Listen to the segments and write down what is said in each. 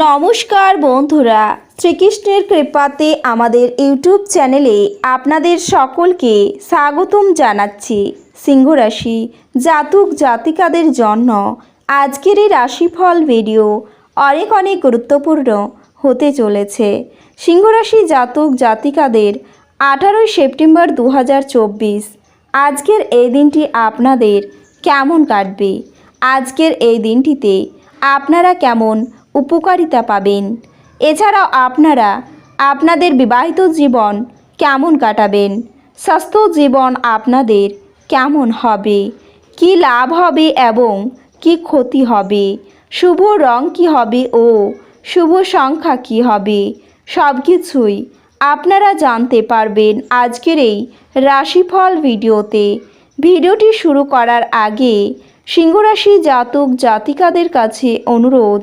নমস্কার বন্ধুরা, শ্রীকৃষ্ণের কৃপাতে আমাদের ইউটিউব চ্যানেলে আপনাদের সকলকে স্বাগতম জানাচ্ছি। সিংহরাশি জাতক জাতিকাদের জন্য আজকের এই রাশিফল ভিডিও অনেক অনেক গুরুত্বপূর্ণ হতে চলেছে। সিংহরাশি জাতক জাতিকাদের আঠারোই সেপ্টেম্বর দু হাজার চব্বিশ, আজকের এই দিনটি আপনাদের কেমন কাটবে? আজকের এই দিনটিতে আপনারা কেমন উপকারিতা পাবেন। এছাড়াও আপনারা আপনাদের বিবাহিত জীবন কেমন কাটাবেন? স্বাস্থ্য জীবন আপনাদের কেমন হবে? কি লাভ হবে এবং কি ক্ষতি হবে? শুভ রং কি হবে ও শুভ সংখ্যা কি হবে? সব কিছুই আপনারা জানতে পারবেন আজকের এই রাশিফল ভিডিওতে। ভিডিওটি শুরু করার আগে সিংহরাশি জাতক জাতিকাদের কাছে অনুরোধ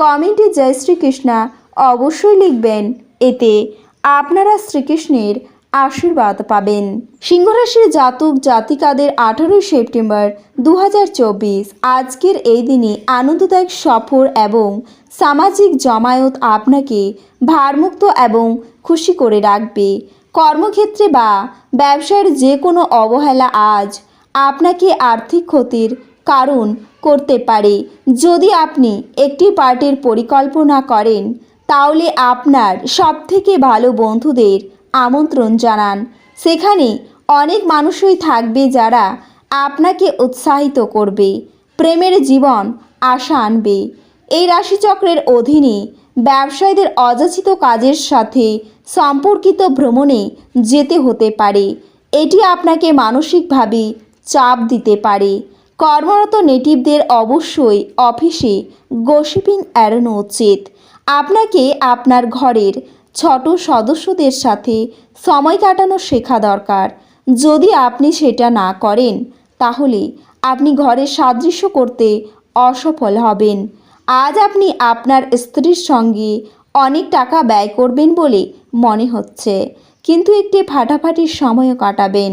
কমেন্টে জয় শ্রীকৃষ্ণা অবশ্যই লিখবেন। এতে আপনারা শ্রীকৃষ্ণের আশীর্বাদ পাবেন। সিংহরাশির জাতক জাতিকাদের আঠারোই সেপ্টেম্বর দু হাজার চব্বিশ আজকের এই দিনে আনন্দদায়ক সফর এবং সামাজিক জমায়েত আপনাকে ভারমুক্ত এবং খুশি করে রাখবে। কর্মক্ষেত্রে বা ব্যবসার যে কোনো অবহেলা আজ আপনাকে আর্থিক ক্ষতির কারণ করতে পারে। যদি আপনি একটি পার্টির পরিকল্পনা করেন, তাহলে আপনার সবথেকে ভালো বন্ধুদের আমন্ত্রণ জানান। সেখানে অনেক মানুষই থাকবে যারা আপনাকে উৎসাহিত করবে, প্রেমের জীবন আশা আনবে। এই রাশিচক্রের অধীনে ব্যবসায়ীদের অযাচিত কাজের সাথে সম্পর্কিত ভ্রমণে যেতে হতে পারে। এটি আপনাকে মানসিকভাবে চাপ দিতে পারে। কর্মরত নেটিভদের অবশ্যই অফিসে গসিপিং এড়ানো উচিত। আপনাকে আপনার ঘরের ছোট সদস্যদের সাথে সময় কাটানো শেখা দরকার। যদি আপনি সেটা না করেন, তাহলে আপনি ঘরের সাদৃশ্য করতে অসফল হবেন। আজ আপনি আপনার স্ত্রীর সঙ্গে অনেক টাকা ব্যয় করবেন বলে মনে হচ্ছে, কিন্তু একটি ফাটাফাটির সময়ও কাটাবেন।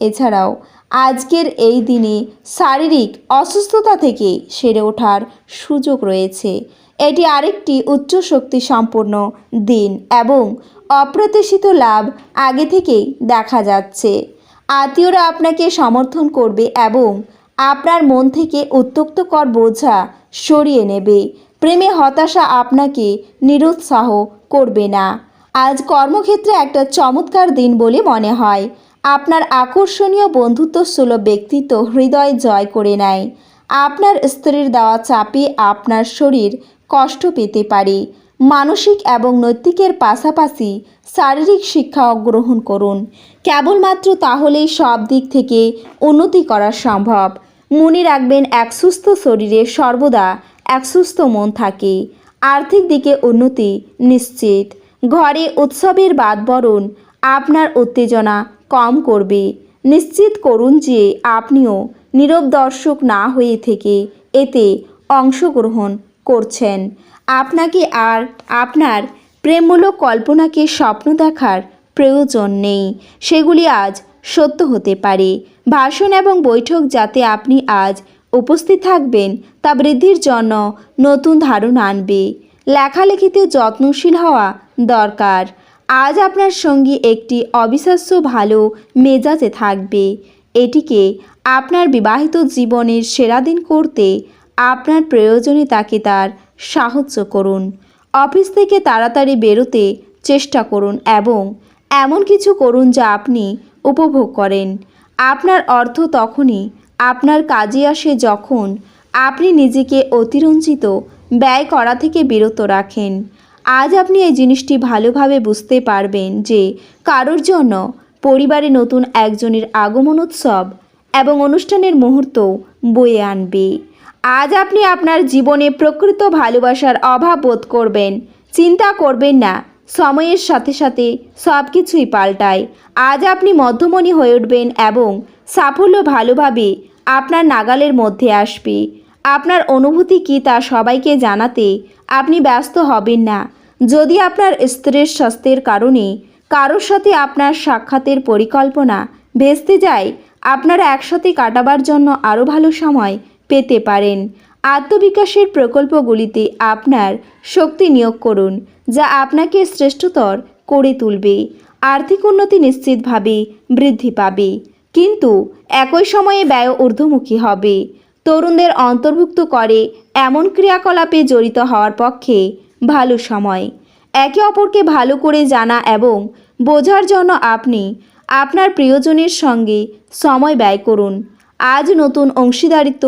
এছাড়াও আজকের এই দিনে শারীরিক অসুস্থতা থেকে সেরে ওঠার সুযোগ রয়েছে। এটি আরেকটি উচ্চ শক্তি সম্পন্ন দিন এবং অপ্রত্যাশিত লাভ আগে থেকেই দেখা যাচ্ছে। আত্মীয়রা আপনাকে সমর্থন করবে এবং আপনার মন থেকে উত্তক্তকর বোঝা সরিয়ে নেবে। প্রেমে হতাশা আপনাকে নিরুৎসাহ করবে না। আজ কর্মক্ষেত্রে একটা চমৎকার দিন বলে মনে হয়। আপনার আকর্ষণীয় বন্ধুত্ব সুলভ ব্যক্তিত্ব হৃদয় জয় করে নেয়। আপনার স্ত্রীর দেওয়া চাপে আপনার শরীর কষ্ট পেতে পারে। মানসিক এবং নৈতিকের পাশাপাশি শারীরিক শিক্ষাও গ্রহণ করুন। কেবলমাত্র তাহলেই সব দিক থেকে উন্নতি করা সম্ভব। মনে রাখবেন, এক সুস্থ শরীরে সর্বদা এক সুস্থ মন থাকে। আর্থিক দিকে উন্নতি নিশ্চিত। ঘরে উৎসবের বাদবরণ আপনার উত্তেজনা কম করবে। নিশ্চিত করুন যে আপনিও নীরব দর্শক না হয়ে থেকে এতে অংশগ্রহণ করছেন। আপনাকে আর আপনার প্রেমমূলক কল্পনাকে স্বপ্ন দেখার প্রয়োজন নেই। সেগুলি আজ সত্য হতে পারে। ভাষণ এবং বৈঠক যাতে আপনি আজ উপস্থিত থাকবেন, তা বৃদ্ধির জন্য নতুন ধারণা আনবে। লেখালেখিতেও যত্নশীল হওয়া দরকার। আজ আপনার সঙ্গী একটি অবিশ্বাস্য ভালো মেজাজে থাকবে। এটিকে আপনার বিবাহিত জীবনের সেরা দিন করতে আপনার প্রয়োজনে তাকে তার সাহায্য করুন। অফিস থেকে তাড়াতাড়ি বেরোতে চেষ্টা করুন এবং এমন কিছু করুন যা আপনি উপভোগ করেন। আপনার অর্থ তখনই আপনার কাজে আসে যখন আপনি নিজেকে অতিরঞ্জিত ব্যয় করা থেকে বিরত রাখেন। আজ আপনি এই জিনিসটি ভালোভাবে বুঝতে পারবেন যে কারোর জন্য পরিবারে নতুন একজনের আগমন উৎসব এবং অনুষ্ঠানের মুহূর্ত বয়ে আনবে। আজ আপনি আপনার জীবনে প্রকৃত ভালোবাসার অভাব বোধ করবেন, চিন্তা করবেন না, সময়ের সাথে সাথে সব কিছুই পাল্টায়। আজ আপনি মধ্যমণি হয়ে উঠবেন এবং সাফল্য ভালোভাবে আপনার নাগালের মধ্যে আসবে। আপনার অনুভূতি কী তা সবাইকে জানাতে আপনি ব্যস্ত হবেন না। যদি আপনার স্ত্রীর স্বাস্থ্যের কারণে কারোর সাথে আপনার সাক্ষাতের পরিকল্পনা ভেস্তে যায়, আপনারা একসাথে কাটাবার জন্য আরও ভালো সময় পেতে পারেন। আত্মবিকাশের প্রকল্পগুলিতে আপনার শক্তি নিয়োগ করুন, যা আপনাকে শ্রেষ্ঠতর করে তুলবে। আর্থিক উন্নতি নিশ্চিতভাবে বৃদ্ধি পাবে, কিন্তু একই সময়ে ব্যয় ঊর্ধ্বমুখী হবে। তরুণদের অন্তর্ভুক্ত করে এমন ক্রিয়াকলাপে জড়িত হওয়ার পক্ষে ভালো সময়। একে অপরকে ভালো করে জানা এবং বোঝার জন্য আপনি আপনার প্রিয়জনের সঙ্গে সময় ব্যয় করুন। আজ নতুন অংশীদারিত্ব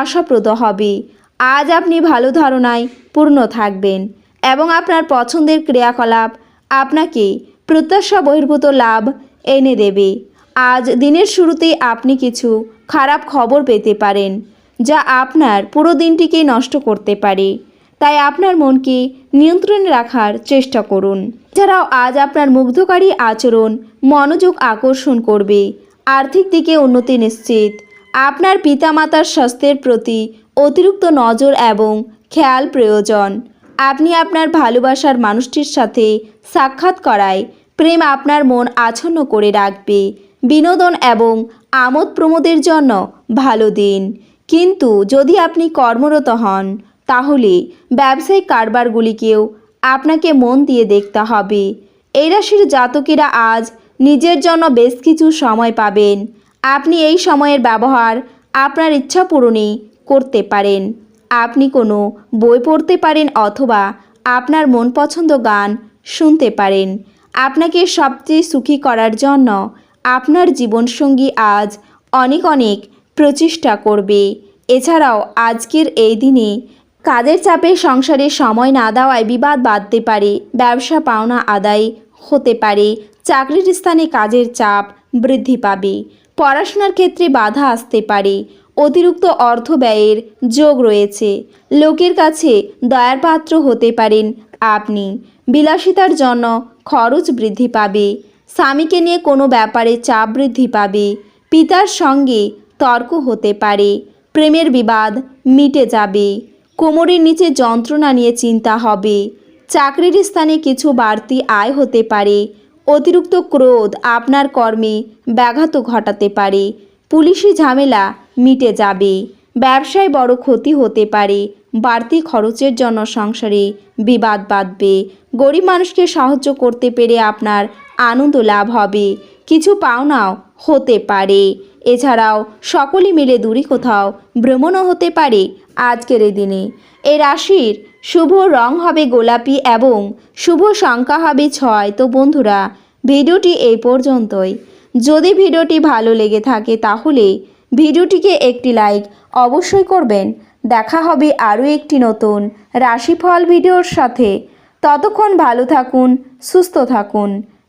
আশাপ্রদ হবে। আজ আপনি ভালো ধারণায় পূর্ণ থাকবেন এবং আপনার পছন্দের ক্রিয়াকলাপ আপনাকে প্রত্যাশা বহির্ভূত লাভ এনে দেবে। আজ দিনের শুরুতেই আপনি কিছু খারাপ খবর পেতে পারেন। যা আপনার পুরো দিনটিকে নষ্ট করতে পারে। তাই আপনার মনকে নিয়ন্ত্রণে রাখার চেষ্টা করুন। এছাড়াও আজ আপনার মুগ্ধকারী আচরণ মনোযোগ আকর্ষণ করবে। আর্থিক দিকে উন্নতি নিশ্চিত। আপনার পিতামাতার স্বাস্থ্যের প্রতি অতিরিক্ত নজর এবং খেয়াল প্রয়োজন। আপনি আপনার ভালোবাসার মানুষটির সাথে সাক্ষাৎ করায় প্রেম আপনার মন আচ্ছন্ন করে রাখবে। বিনোদন এবং আমোদ প্রমোদের জন্য ভালো দিন। কিন্তু যদি আপনি কর্মরত হন, তাহলে ব্যবসায়িক কারবারগুলিকেও আপনাকে মন দিয়ে দেখতে হবে। এই রাশির জাতকেরা আজ নিজের জন্য বেশ কিছু সময় পাবেন। আপনি এই সময়ের ব্যবহার আপনার ইচ্ছা পূরণে করতে পারেন। আপনি কোনো বই পড়তে পারেন অথবা আপনার মন পছন্দ গান শুনতে পারেন। আপনাকে সবচেয়ে সুখী করার জন্য আপনার জীবনসঙ্গী আজ অনেক অনেক প্রচেষ্টা করবে। এছাড়াও আজকের এই দিনে কাজের চাপে সংসারে সময় না দেওয়ায় বিবাদ বাঁধতে পারে, ব্যবসা পাওনা আদায় হতে পারে, চাকরির স্থানে কাজের চাপ বৃদ্ধি পাবে, পড়াশোনার ক্ষেত্রে বাধা আসতে পারে, অতিরিক্ত অর্থ ব্যয়ের যোগ রয়েছে। লোকের কাছে দয়ার পাত্র হতে পারেন আপনি। বিলাসিতার জন্য খরচ বৃদ্ধি পাবে, স্বামীকে নিয়ে কোনো ব্যাপারে চাপ বৃদ্ধি পাবে, পিতার সঙ্গে তর্ক হতে পারে। প্রেমের বিবাদ মিটে যাবে। কোমরের নিচে যন্ত্রণা নিয়ে চিন্তা হবে। চাকরির স্থানে কিছু বাড়তি আয় হতে পারে। অতিরিক্ত ক্রোধ আপনার কর্মে ব্যাঘাত ঘটাতে পারে। পুলিশি ঝামেলা মিটে যাবে। ব্যবসায় বড় ক্ষতি হতে পারে। বাড়তি খরচের জন্য সংসারে বিবাদ বাঁধবে। গরিব মানুষকে সাহায্য করতে পেরে আপনার আনন্দ লাভ হবে। কিছু পাওনাও হতে পারে। এছাড়াও সকলে মিলে দূরে কোথাও ভ্রমণও হতে পারে আজকের এই দিনে। এ রাশির শুভ রং হবে গোলাপি এবং শুভ সংখ্যা হবে ছয়। তো বন্ধুরা, ভিডিওটি এই পর্যন্তই। যদি ভিডিওটি ভালো লেগে থাকে তাহলে ভিডিওটিকে একটি লাইক অবশ্যই করবেন। দেখা হবে আরও একটি নতুন রাশিফল ভিডিওর সাথে। ততক্ষণ ভালো থাকুন, সুস্থ থাকুন।